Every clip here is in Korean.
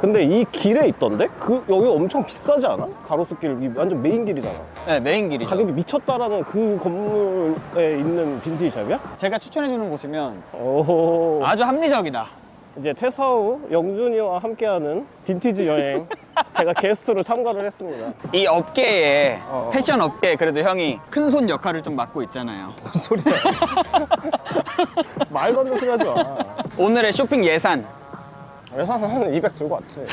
근데 이 길에 있던데? 그 여기 엄청 비싸지 않아? 가로수길 이 완전 메인 길이잖아. 네, 메인 길이죠. 가격이 미쳤다라는 그 건물에 있는 빈티지 샵이야? 제가 추천해주는 곳이면 오. 아주 합리적이다. 이제 퇴사 후 영준이와 함께하는 빈티지 여행 제가 게스트로 참가를 했습니다. 이 업계에 어, 어. 패션 업계에 그래도 형이 큰 손 역할을 좀 맡고 있잖아요. 뭔 소리야? 말도 안 되는 소리 하지 마. 오늘의 쇼핑 예산 회사는 한200 들고 왔지.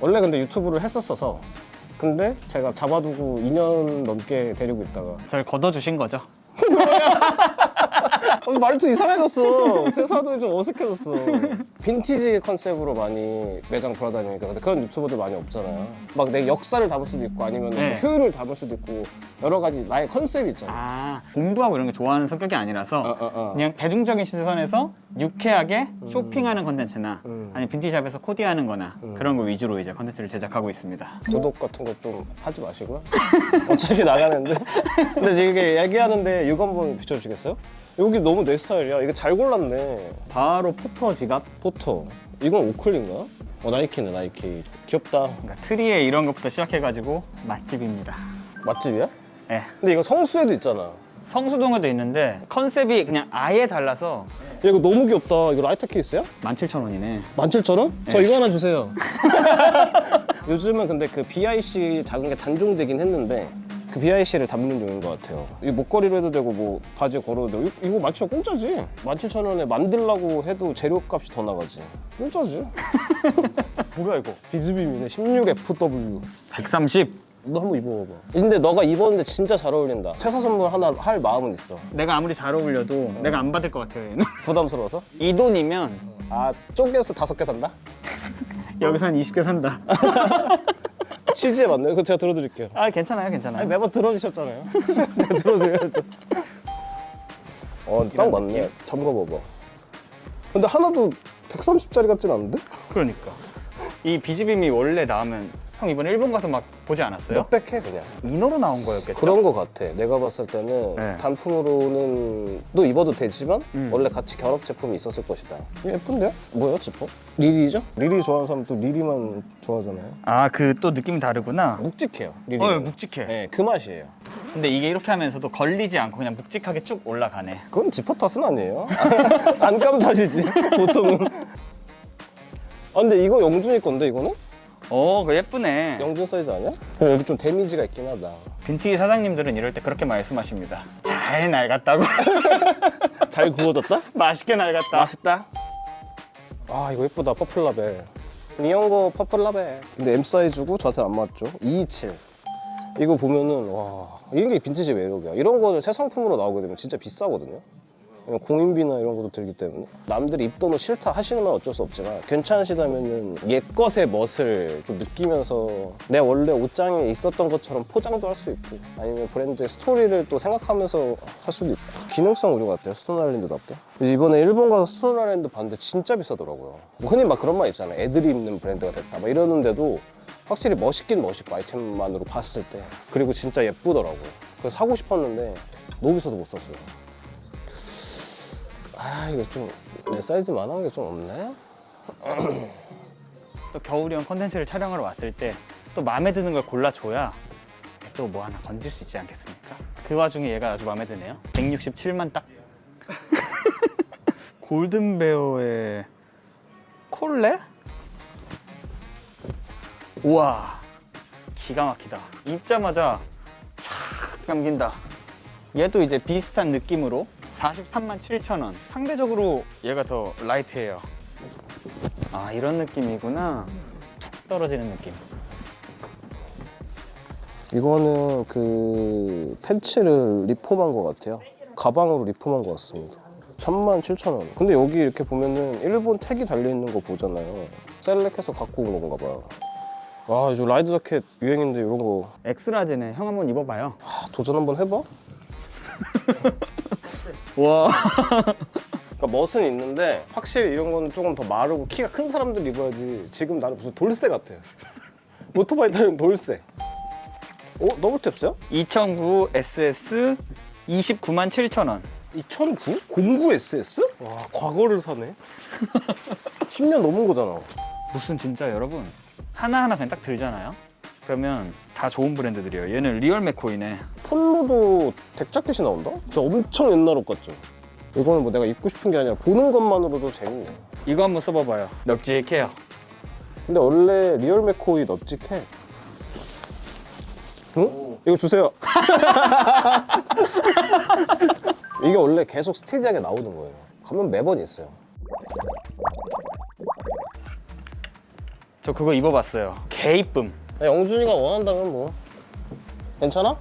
원래 근데 유튜브를 했었어서 근데 제가 잡아두고 2년 넘게 데리고 있다가 절 걷어주신 거죠. 어, 말투 이상해졌어. 퇴사도 좀 어색해졌어. 빈티지 컨셉으로 많이 매장 돌아다니니까 근데 그런 유튜버들 많이 없잖아요. 막 내 역사를 담을 수도 있고 아니면 네. 효율을 담을 수도 있고 여러 가지 나의 컨셉이 있잖아. 아 공부하고 이런 거 좋아하는 성격이 아니라서 어, 어, 어. 그냥 대중적인 시선에서 유쾌하게 쇼핑하는 컨텐츠나 음. 아니 빈티지샵에서 코디하는 거나 그런 거 위주로 이제 컨텐츠를 제작하고 있습니다. 구독 같은 거 좀 하지 마시고요. 어차피 나가는데. 근데 이게 얘기하는데 이거 한번 비춰주시겠어요? 여기 너무 내 스타일이야. 이거 잘 골랐네. 바로 포터 지갑 포터. 이건 오클린가? 어 나이키네 나이키. 귀엽다. 그러니까 트리에 이런 것부터 시작해가지고 맛집입니다. 맛집이야? 예. 근데 이거 성수에도 있잖아. 성수동에도 있는데 컨셉이 그냥 아예 달라서 야, 이거 너무 귀엽다. 이거 라이터 케이스야? 17,000원이네. 17,000원? 저 네. 이거 하나 주세요. 요즘은 근데 그 BIC 작은 게 단종되긴 했는데 그 BIC를 담는 용인 것 같아요. 이 목걸이로 해도 되고 뭐 바지에 걸어도 되고 이- 이거 맞추면 공짜지. 17,000원에 만들라고 해도 재료값이 더 나가지. 공짜지. 뭐야 이거? 비즈빔이네. 16FW. 130. 너 한번 입어봐봐. 근데 너가 입었는데 진짜 잘 어울린다. 퇴사 선물 하나 할 마음은 있어. 내가 아무리 잘 어울려도 내가 안 받을 것 같아요. 얘는. 부담스러워서? 이 돈이면 아 쪼개서 다섯 개 산다? 여기서 한 20개 산다. 치즈에 맞네요. 그거 제가 들어드릴게요. 아 괜찮아요, 괜찮아요. 아니, 매번 들어주셨잖아요. 제가 들어드려야죠. 어, 딱 맞네. 잠궈봐봐. 근데 하나도 130짜리 같진 않은데? 그러니까 이 비즈빔이 원래 나오면 형 이번에 일본 가서 막 보지 않았어요? 몇백 해 그냥. 인어로 나온 거였겠죠? 그런 거 같아. 내가 봤을 때는 네. 단품으로는 또 입어도 되지만 음. 원래 같이 결합 제품이 있었을 것이다. 이거 예쁜데요? 뭐야 지퍼? 리리죠? 리리 좋아하는 사람 또 리리만 좋아하잖아요. 아 그 또 느낌이 다르구나. 묵직해요. 리리. 어 묵직해. 네, 그 맛이에요. 근데 이게 이렇게 하면서도 걸리지 않고 그냥 묵직하게 쭉 올라가네. 그건 지퍼 탓은 아니에요. 안감 탓이지 보통은. 아 근데 이거 영준이 건데 이거는? 어, 그 예쁘네. 영준 사이즈 아니야? 어, 여기 좀 데미지가 있긴 하다. 빈티 사장님들은 이럴 때 그렇게 말씀하십니다. 잘 낡았다고. 잘 구워졌다? 맛있게 낡았다. 맛있다. 아 이거 예쁘다 퍼플 라벨. 니온고 퍼플 라벨. 근데 M 사이즈고 저한테 안 맞죠? 227. 이거 보면은 와 이런 게 빈티지 매력이야. 이런 거는 새 상품으로 나오게 되면 진짜 비싸거든요. 왜냐면 공인비나 이런 것도 들기 때문에. 남들이 입더러 싫다 하시는 건 어쩔 수 없지만 괜찮으시다면은 옛 것의 멋을 좀 느끼면서 내 원래 옷장에 있었던 것처럼 포장도 할 수 있고 아니면 브랜드의 스토리를 또 생각하면서 할 수도 있고. 기능성 의류 같아요 스톤아일랜드답게. 이번에 일본 가서 스톤아일랜드 봤는데 진짜 비싸더라고요. 뭐 흔히 막 그런 말 있잖아요. 애들이 입는 브랜드가 됐다 막 이러는데도 확실히 멋있긴 멋있고 아이템만으로 봤을 때. 그리고 진짜 예쁘더라고요. 그래서 사고 싶었는데 너무 비싸서 못 샀어요 아 이거 좀내 사이즈만한 게 좀 없네 또 겨울형 컨텐츠를 촬영하러 왔을 때 또 마음에 드는 걸 골라줘야 또 뭐 하나 건질 수 있지 않겠습니까? 그 와중에 얘가 아주 마음에 드네요. 167만 딱. 골든베어의 콜레? 우와, 기가 막히다. 입자마자 촥 남긴다. 얘도 이제 비슷한 느낌으로 43만 7천 원. 상대적으로 얘가 더 라이트해요. 아 이런 느낌이구나. 툭 떨어지는 느낌. 이거는 그 팬츠를 리폼한 것 같아요. 가방으로 리폼한 것 같습니다. 37,000원. 근데 여기 이렇게 보면은 일본 택이 달려 있는 거 보잖아요. 셀렉해서 갖고 온 건가 봐요. 아, 이제 라이드 자켓 유행인데 이런 거 엑스라지네. 형 한번 입어봐요. 아, 도전 한번 해봐? 와. 아, 그러니까 멋은 있는데 확실히 이런 거는 조금 더 마르고 키가 큰 사람들 입어야지 지금 나는 무슨 돌쇠 같아 오토바이 타는 돌쇠 어? 더블탭스야? 2009 SS 29만 7천 원. 2009? 09 SS? 와 과거를 사네 10년 넘은 거잖아 무슨 진짜 여러분 하나하나 그냥 딱 들잖아요. 그러면 다 좋은 브랜드들이에요. 얘는 리얼 맥코이네. 폴로도 덱자켓이 나온다? 진짜 엄청 옛날 옷 같죠? 이거는 뭐 내가 입고 싶은 게 아니라 보는 것만으로도 재밌네 이거 한번 써봐봐요. 넓직해요. 근데 원래 리얼 맥코이 넙직해 응? 이거 주세요 이게 원래 계속 스테디하게 나오는 거예요 가면 매번 있어요 저 그거 입어봤어요. 개 이쁨. 영준이가 원한다면 뭐 괜찮아?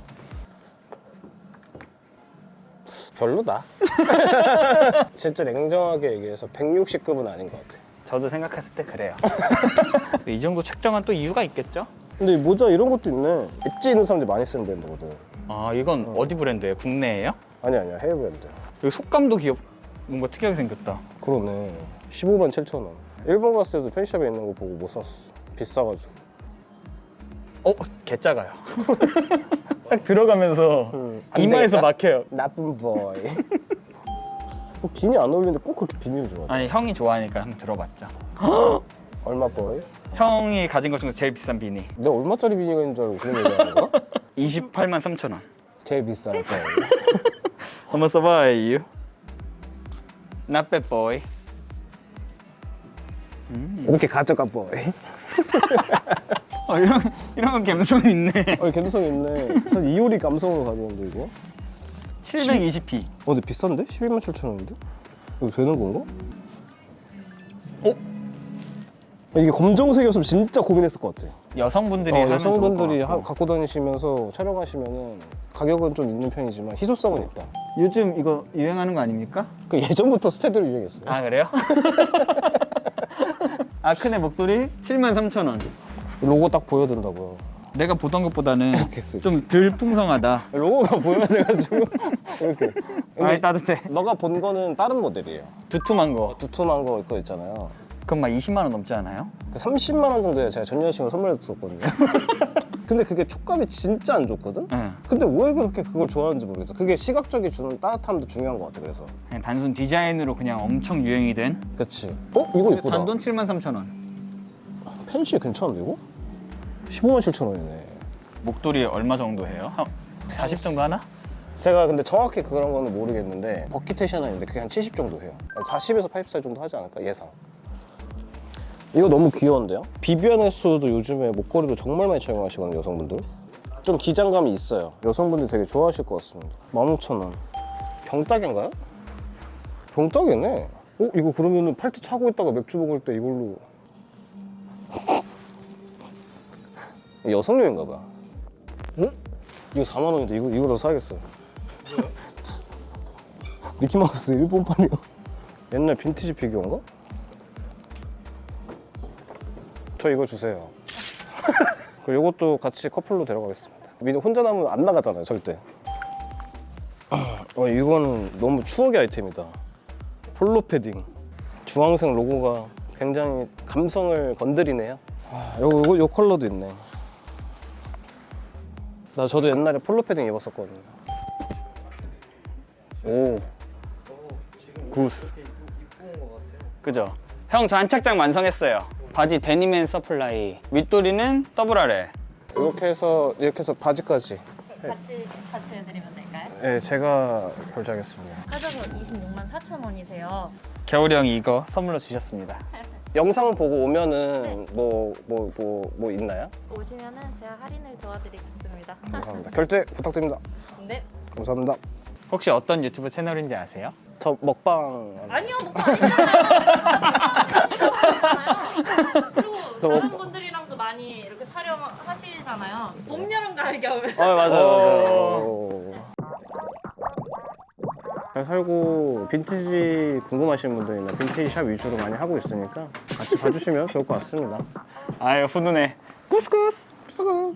별로다 진짜 냉정하게 얘기해서 160급은 아닌 것 같아 저도 생각했을 때 그래요. 이 정도 책정한 또 이유가 있겠죠? 근데 이 모자 이런 것도 있네 엣지 있는 사람들이 많이 쓰는 브랜드거든 아 이건 어. 디 브랜드예요? 국내예요? 아니 아니야 해외 브랜드 여기 속감도 귀엽. 뭔가 특이하게 생겼다. 그러네 15만 7천 원 일본 갔을 때도 펜샵에 있는 거 보고 못 샀어 비싸가지고 어, 개 작아요. 딱 들어가면서 안 이마에서 되겠다? 막혀요. 나쁜 보이 뭐 비니 안 어울리는데 꼭 그렇게 비니를 좋아해 아니 형이 좋아하니까 한번 들어봤죠. 얼마 보이? 형이 가진 것 중에 제일 비싼 비니. 내가 얼마짜리 비니가 있는 줄 알고 그런 얘기하는 거야? 28만 3천 원. 제일 비싼 거 한번 써봐요. Not bad boy. 이렇게 가져가 보이 어, 이런 이런 건 감성 있네. 어, 감성 있네 사실 이효리 감성으로 가져오는데 이거? 720p. 어 근데 비싼데? 12만 7천 원인데? 이거 되는 건가? 어? 이게 검정색이었으면 진짜 고민했을 것 같아 여성분들이 어, 하면 여성분들이 좋을 것 하- 같고. 갖고 다니시면서 촬영하시면은 가격은 좀 있는 편이지만 희소성은 있다. 요즘 이거 유행하는 거 아닙니까? 그 예전부터 스테드로 유행했어요. 아 그래요? 아크네 목도리 7만 3천 원. 로고 딱 보여야 된다고요. 내가 보던 것보다는 개쓰리. 좀덜 풍성하다. 로고가 보여야 돼가지고 이렇게. 아 근데 따뜻해. 너가 본 거는 다른 모델이에요. 두툼한 거. 두툼한 거 그거 있잖아요. 그럼 막 20만 원 넘지 않아요? 그 30만 원 정도에 제가 전 여자친구 선물했었거든요. 근데 그게 촉감이 진짜 안 좋거든? 응. 근데 왜 그렇게 그걸 좋아하는지 모르겠어. 그게 시각적이 주는 따뜻함도 중요한 것 같아, 그래서. 그냥 단순 디자인으로 그냥 엄청 유행이 된. 그치. 어? 이거 이쁘다. 단돈 7만 3천 원. 펜시 괜찮은데, 이거? 15만 7천 원이네. 목도리 얼마 정도 해요? 한 40 정도 하나? 제가 근데 정확히 그런 거는 모르겠는데 버킷햇이 하나 있는데 그게 한 70 정도 해요 40에서 80살 정도 하지 않을까 예상 이거 너무 귀여운데요? 비비안에서도 요즘에 목걸이도 정말 많이 착용하시거든요 여성분들 좀 기장감이 있어요 여성분들 되게 좋아하실 것 같습니다 15,000원 병따개인가요? 병따개네 어? 이거 그러면은 팔찌 차고 있다가 맥주 먹을 때 이걸로 여성용인가 봐 응? 이거 4만 원인데 이거 이거로 사야겠어요 미키마우스 일본판이요. 옛날 빈티지 피규어인가? 저 이거 주세요. 그리고 이것도 같이 커플로 데려가겠습니다. 민호 혼자 남으면 안 나가잖아요, 절대. 어, 이거는 너무 추억의 아이템이다. 폴로 패딩. 주황색 로고가 굉장히 감성을 건드리네요. 아, 요, 요, 요 컬러도 있네. 나 저도 옛날에 폴로 패딩 입었었거든요. 오. 구스. 그죠? 형저한 착장 완성했어요. 바지 데님 앤 서플라이. 윗도리는 더블 아래. 이렇게 해서 이렇게 해서 바지까지. 같이 같이 해드리면 될까요? 네, 제가 결제하겠습니다. 하셔서 26만 4천 원이세요. 겨울이 형이 이거 선물로 주셨습니다. 영상 보고 오면은 뭐 뭐 뭐 뭐 있나요? 오시면은 제가 할인을 도와드리겠습니다. 감사합니다. 결제 부탁드립니다. 네. 감사합니다. 혹시 어떤 유튜브 채널인지 아세요? 저 먹방 아니요, 뭐 아니잖아요. 그리고 저 다른 뭐- 분들이랑도 많이 이렇게 촬영하시잖아요. 봄, 여름, 가을, 겨울. 아 맞아요 오. 맞아요. 잘 살고 빈티지 궁금하신 분들이나 빈티지 샵 위주로 많이 하고 있으니까 같이 봐주시면 좋을 것 같습니다. 아유 훈훈해. 구스구스. 수고.